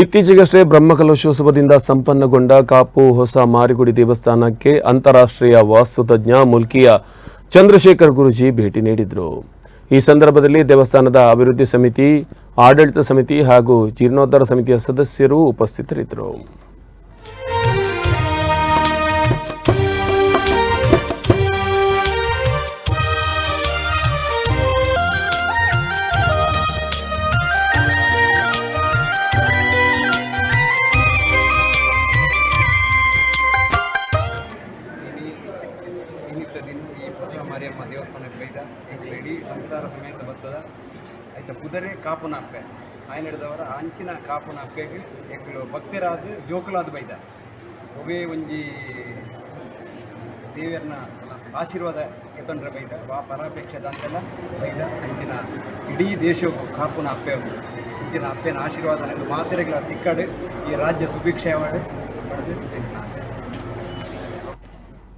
ಇತ್ತೀಚೆಗಷ್ಟೇ ಬ್ರಹ್ಮಕಲಶೋತ್ಸವದಿಂದ ಸಂಪನ್ನಗೊಂಡ ಕಾಪು ಹೊಸ ಮಾರಿಗುಡಿ ದೇವಸ್ಥಾನಕ್ಕೆ ಅಂತಾರಾಷ್ಟ್ರೀಯ ವಾಸ್ತುತಜ್ಞ ಮುಲ್ಕಿಯ ಚಂದ್ರಶೇಖರ್ ಗುರುಜಿ ಭೇಟಿ ನೀಡಿದರು. ಈ ಸಂದರ್ಭದಲ್ಲಿ ದೇವಸ್ಥಾನದ ಅಭಿವೃದ್ಧಿ ಸಮಿತಿ, ಆಡಳಿತ ಸಮಿತಿ ಹಾಗೂ ಜೀರ್ಣೋದ್ಧಾರ ಸಮಿತಿಯ ಸದಸ್ಯರು ಉಪಸ್ಥಿತರಿದ್ದರು. ದಿನ ಈ ಬಸವ ಮಾರಿಯಮ್ಮ ದೇವಸ್ಥಾನಕ್ಕೆ ಬೈದ. ಇಡೀ ಸಂಸಾರ ಸಮೇತ ಬರ್ತದ ಆಯ್ತು, ಪುದರೆ ಕಾಪುನ ಅಪ್ಪೆ. ಆಯ್ನ ಹಿಡಿದವರ ಅಂಚಿನ ಕಾಪುನ ಅಪ್ಪೆಗೆ ಎಂಕ್ಲು ಭಕ್ತರಾದ ಜೋಕುಲಾದ ಬೈದ. ಒವೇ ಒಂಜಿ ದೇವಿಯರ್ನ ಆಶೀರ್ವಾದ ಎತ್ತೊಂಡ್ರೆ ಬೈದ. ವಾ ಪರಾಪೇಕ್ಷದ ಅಂತೆಲ್ಲ ಬೈದ. ಅಂಚಿನ ಇಡೀ ದೇಶವು ಕಾಪುನ ಅಪ್ಪೆ ಉಂಟು ಅಂಚಿನ ಅಪ್ಪೆನ ಆಶೀರ್ವಾದ ಮಾತೆರೆಗಳ ತಿಕ್ಕಡು ಈ ರಾಜ್ಯ ಸುಭಿಕ್ಷೆ ಮಾಡಿ ಪಡೆದು ಆಸೆ.